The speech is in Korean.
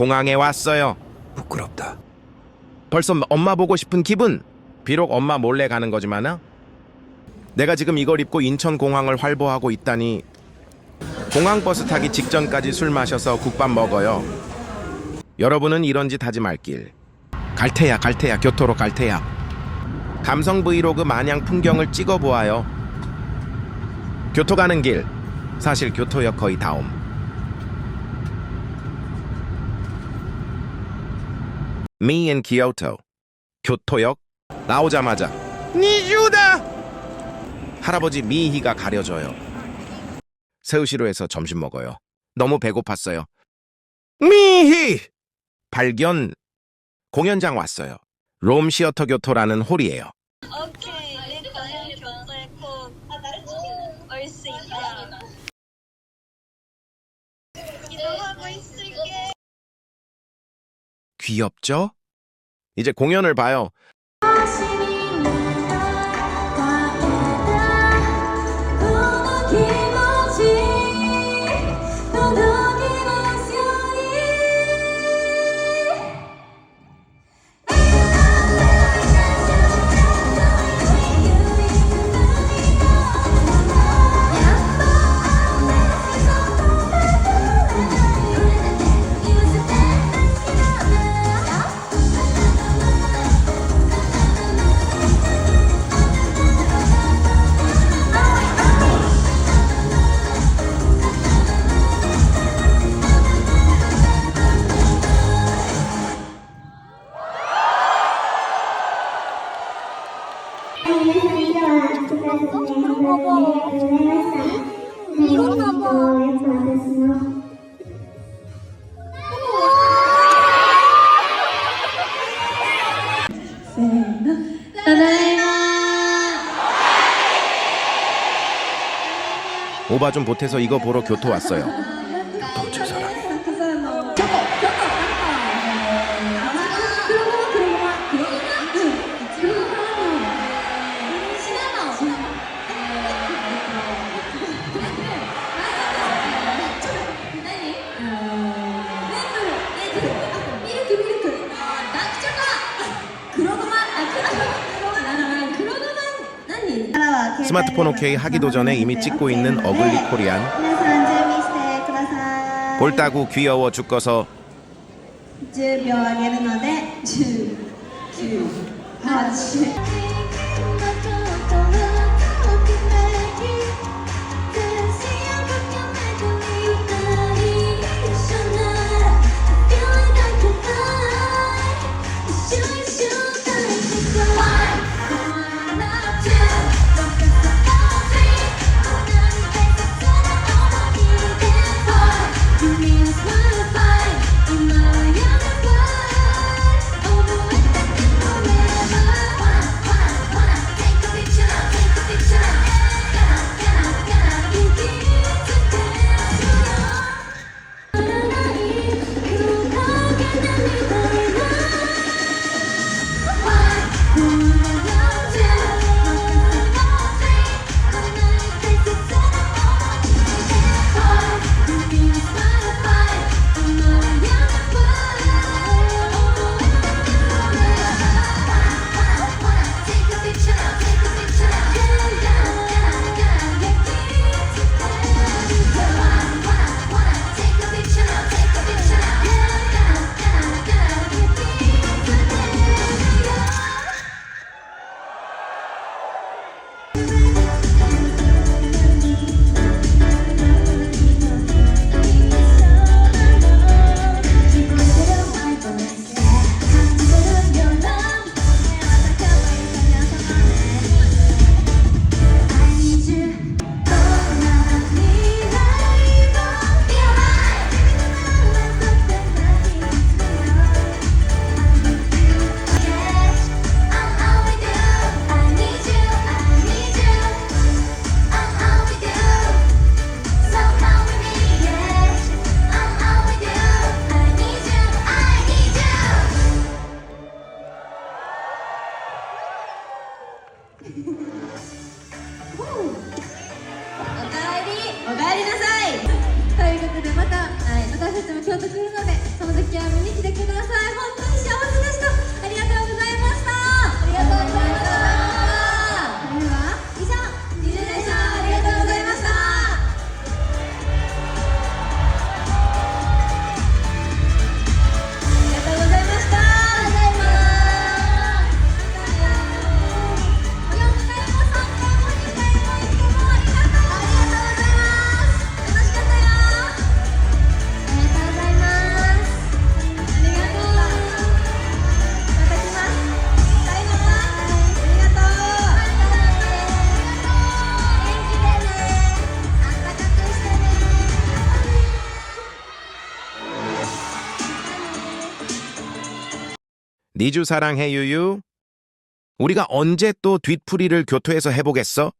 공항에 왔어요. 부끄럽다. 벌써 엄마 보고 싶은 기분. 비록 엄마 몰래 가는 거지만은 내가 지금 이걸 입고 인천 공항을 활보하고 있다니. 공항 버스 타기 직전까지 술 마셔서 국밥 먹어요. 여러분은 이런 짓 하지 말길. 갈테야 갈테야 교토로 갈테야. 감성 브이로그 마냥 풍경을 찍어 보아요. 교토 가는 길. 사실 교토역 거의 다옴. Me in Kyoto. 교토역 나오자마자 니유다 할아버지 미희가 가려져요. 새우시루에서 점심 먹어요. 너무 배고팠어요. 미희 발견 공연장 왔어요. 롬 시어터 교토라는 홀이에요. 오케이, 꼭수 있다. 귀엽죠? 이제 공연을 봐요. 오바 좀 보태서 이거 보러 교토 왔어요. 스마트폰 오케이 하기도 전에 이미 찍고 있는 어글리 코리안. 볼따구 귀여워 죽어서 아, 私たちも京都来るのでその時は見に来てください。 니주 사랑해 유유. 우리가 언제 또 뒷풀이를 교토에서 해보겠어?